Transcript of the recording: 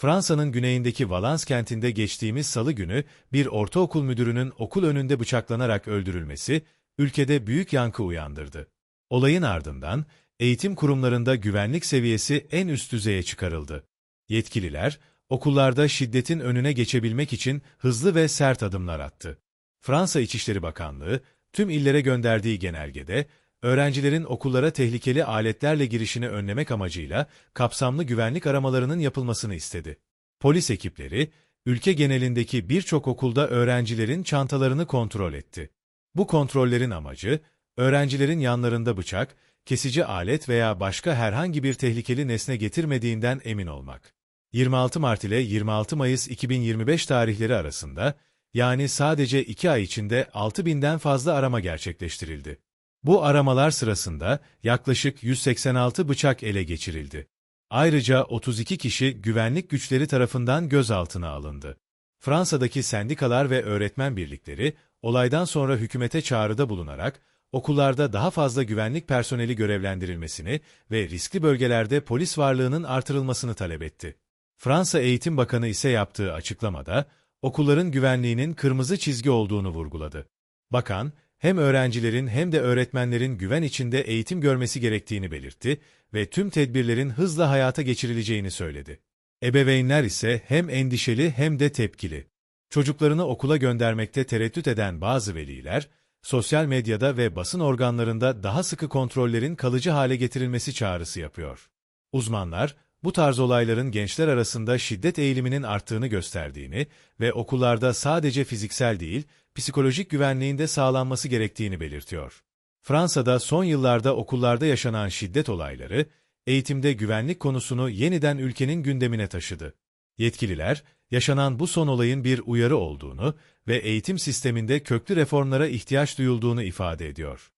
Fransa'nın güneyindeki Valence kentinde geçtiğimiz salı günü bir ortaokul müdürünün okul önünde bıçaklanarak öldürülmesi ülkede büyük yankı uyandırdı. Olayın ardından eğitim kurumlarında güvenlik seviyesi en üst düzeye çıkarıldı. Yetkililer okullarda şiddetin önüne geçebilmek için hızlı ve sert adımlar attı. Fransa İçişleri Bakanlığı tüm illere gönderdiği genelgede öğrencilerin okullara tehlikeli aletlerle girişini önlemek amacıyla kapsamlı güvenlik aramalarının yapılmasını istedi. Polis ekipleri, ülke genelindeki birçok okulda öğrencilerin çantalarını kontrol etti. Bu kontrollerin amacı, öğrencilerin yanlarında bıçak, kesici alet veya başka herhangi bir tehlikeli nesne getirmediğinden emin olmak. 26 Mart ile 26 Mayıs 2025 tarihleri arasında, yani sadece 2 ay içinde 6000'den fazla arama gerçekleştirildi. Bu aramalar sırasında yaklaşık 186 bıçak ele geçirildi. Ayrıca 32 kişi güvenlik güçleri tarafından gözaltına alındı. Fransa'daki sendikalar ve öğretmen birlikleri olaydan sonra hükümete çağrıda bulunarak okullarda daha fazla güvenlik personeli görevlendirilmesini ve riskli bölgelerde polis varlığının artırılmasını talep etti. Fransa Eğitim Bakanı ise yaptığı açıklamada okulların güvenliğinin kırmızı çizgi olduğunu vurguladı. Bakan, hem öğrencilerin hem de öğretmenlerin güven içinde eğitim görmesi gerektiğini belirtti ve tüm tedbirlerin hızla hayata geçirileceğini söyledi. Ebeveynler ise hem endişeli hem de tepkili. Çocuklarını okula göndermekte tereddüt eden bazı veliler, sosyal medyada ve basın organlarında daha sıkı kontrollerin kalıcı hale getirilmesi çağrısı yapıyor. Uzmanlar, bu tarz olayların gençler arasında şiddet eğiliminin arttığını gösterdiğini ve okullarda sadece fiziksel değil, psikolojik güvenliğin de sağlanması gerektiğini belirtiyor. Fransa'da son yıllarda okullarda yaşanan şiddet olayları, eğitimde güvenlik konusunu yeniden ülkenin gündemine taşıdı. Yetkililer, yaşanan bu son olayın bir uyarı olduğunu ve eğitim sisteminde köklü reformlara ihtiyaç duyulduğunu ifade ediyor.